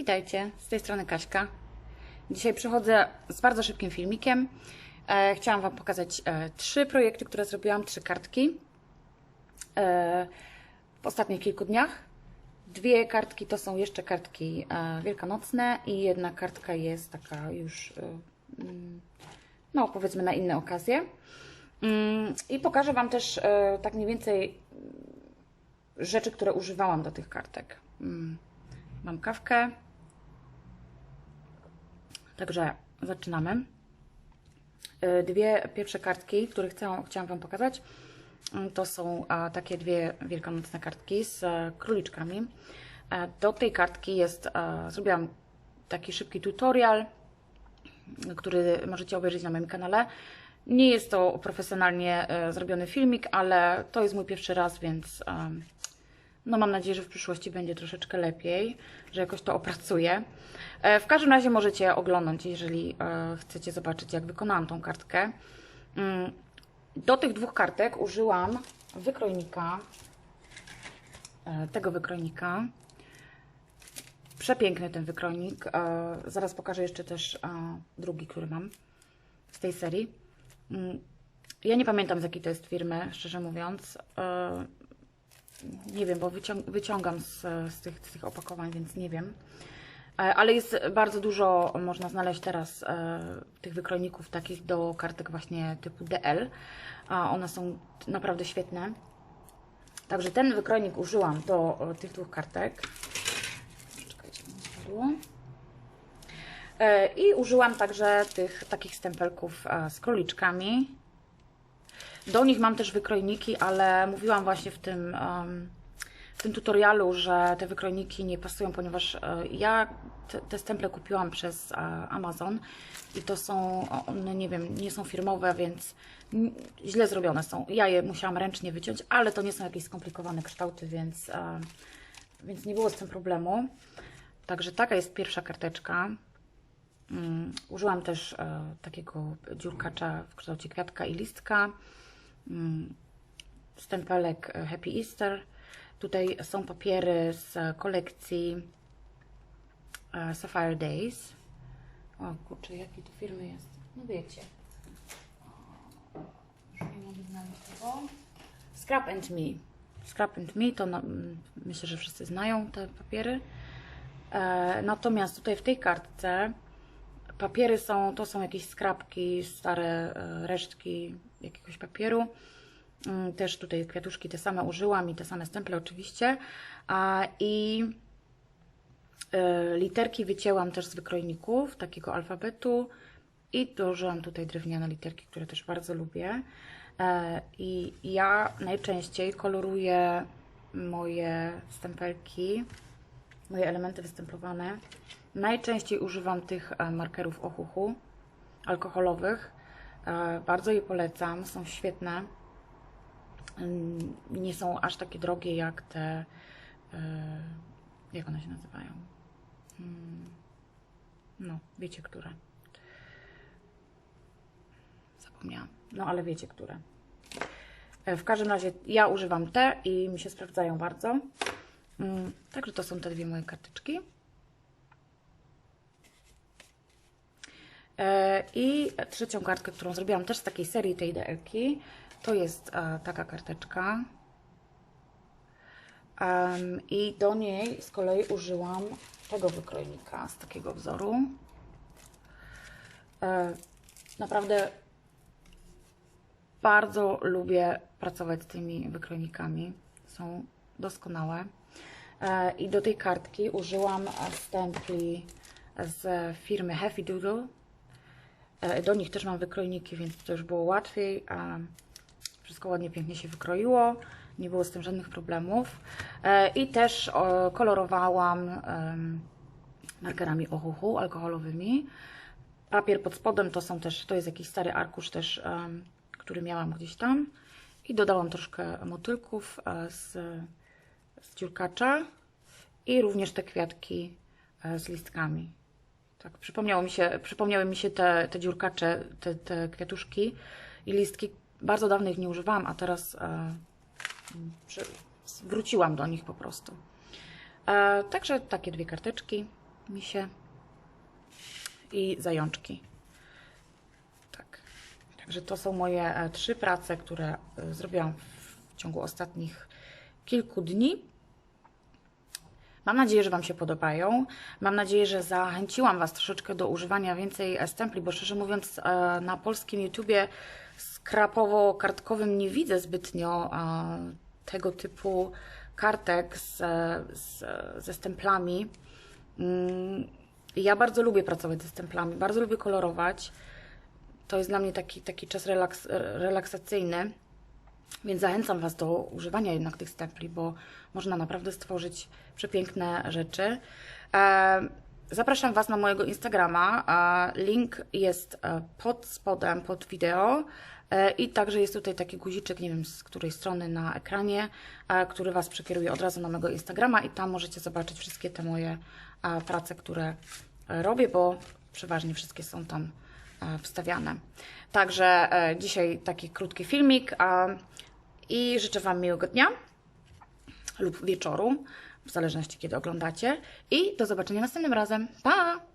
Witajcie, z tej strony Kaśka. Dzisiaj przychodzę z bardzo szybkim filmikiem. E, chciałam Wam pokazać e, trzy projekty, które zrobiłam, trzy kartki e, w ostatnich kilku dniach. Dwie kartki to są jeszcze kartki wielkanocne i jedna kartka jest taka już, mm, no powiedzmy na inne okazje. Mm, I pokażę Wam też tak mniej więcej rzeczy, które używałam do tych kartek. Mm. Mam kawkę. Także zaczynamy. Y, Dwie pierwsze kartki, które chcę, chciałam Wam pokazać, y, to są takie dwie wielkanocne kartki z e, króliczkami. E, Do tej kartki jest, e, zrobiłam taki szybki tutorial, który możecie obejrzeć na moim kanale. Nie jest to profesjonalnie e, zrobiony filmik, ale to jest mój pierwszy raz, więc no mam nadzieję, że w przyszłości będzie troszeczkę lepiej, że jakoś to opracuję. E, W każdym razie możecie oglądać, jeżeli e, chcecie zobaczyć, jak wykonałam tą kartkę. Mm, Do tych dwóch kartek użyłam wykrojnika, e, tego wykrojnika. Przepiękny ten wykrojnik. Zaraz pokażę jeszcze też drugi, który mam z tej serii. Mm, Ja nie pamiętam z jakiej to jest firmy, szczerze mówiąc. Nie wiem, bo wycią- wyciągam z, z, tych, z tych opakowań, więc nie wiem. E, Ale jest bardzo dużo, można znaleźć teraz e, tych wykrojników takich do kartek właśnie typu DL. A one są naprawdę świetne. Także ten wykrojnik użyłam do e, tych dwóch kartek. Czekajcie, mi spadło. I użyłam także tych takich stempelków z króliczkami. Do nich mam też wykrojniki, ale mówiłam właśnie w tym, w tym tutorialu, że te wykrojniki nie pasują, ponieważ e, ja te, te stemple kupiłam przez e, Amazon i to są, one nie wiem, nie są firmowe, więc źle zrobione są. Ja je musiałam ręcznie wyciąć, ale to nie są jakieś skomplikowane kształty, więc, e, więc nie było z tym problemu. Także taka jest pierwsza karteczka. Mm, Użyłam też takiego dziurkacza w kształcie kwiatka i listka. Mm, Stempelek e, Happy Easter. Tutaj są papiery z kolekcji e, Sapphire Days. O kurczę, jakiej to firmy jest? No wiecie. Już nie mogę znaleźć tego. Scrap and Me. Scrap and Me to no, mm, myślę, że wszyscy znają te papiery. E, natomiast tutaj w tej kartce papiery są, to są jakieś skrapki, stare e, resztki jakiegoś papieru. Mm, Też tutaj kwiatuszki te same użyłam i te same stemple oczywiście. I e, literki wycięłam też z wykrojników takiego alfabetu i dołożyłam tutaj drewniane literki, które też bardzo lubię. E, I ja najczęściej koloruję moje stempelki moje elementy wystemplowane. Najczęściej używam tych e, markerów Ohuhu alkoholowych. E, Bardzo je polecam, są świetne. Mm, Nie są aż takie drogie jak te. e, Jak one się nazywają? Mm, No, wiecie które. Zapomniałam. No, ale wiecie które. E, W każdym razie ja używam te i mi się sprawdzają bardzo. Mm, Także to są te dwie moje karteczki. I trzecią kartkę, którą zrobiłam też z takiej serii tej DL-ki, to jest e, taka karteczka. I do niej z kolei użyłam tego wykrojnika z takiego wzoru. E, Naprawdę bardzo lubię pracować z tymi wykrojnikami. Są doskonałe. E, I do tej kartki użyłam e, stempli z firmy Happy Doodle. E, Do nich też mam wykrojniki, więc to już było łatwiej. Wszystko ładnie, pięknie się wykroiło. Nie było z tym żadnych problemów. E, I też kolorowałam markerami Ohuhu alkoholowymi. Papier pod spodem to są też, to jest jakiś stary arkusz też, który miałam gdzieś tam. I dodałam troszkę motylków e, z, z dziurkacza i również te kwiatki z listkami. Tak, przypomniało mi się, przypomniały mi się te, te dziurkacze, te, te kwiatuszki i listki. Bardzo dawno ich nie używałam, a teraz e, wróciłam do nich po prostu. E, także takie dwie karteczki. misie i zajączki. Tak. Także to są moje e, trzy prace, które e, zrobiłam w ciągu ostatnich kilku dni. Mam nadzieję, że Wam się podobają. Mam nadzieję, że zachęciłam Was troszeczkę do używania więcej e, stempli, bo szczerze mówiąc, e, na polskim YouTubie skrapowo-kartkowym nie widzę zbytnio e, tego typu kartek z, z, ze stemplami. Mm, Ja bardzo lubię pracować ze stemplami, bardzo lubię kolorować. To jest dla mnie taki, taki czas relaks, relaksacyjny. Więc zachęcam Was do używania jednak tych stempli, bo można naprawdę stworzyć przepiękne rzeczy. E, Zapraszam Was na mojego Instagrama. e, Link jest e, pod spodem, pod wideo. I także jest tutaj taki guziczek, nie wiem z której strony na ekranie, który Was przekieruje od razu na mojego Instagrama i tam możecie zobaczyć wszystkie te moje prace, które robię, bo przeważnie wszystkie są tam wstawiane. Także dzisiaj taki krótki filmik i życzę Wam miłego dnia lub wieczoru, w zależności kiedy oglądacie i do zobaczenia następnym razem. Pa!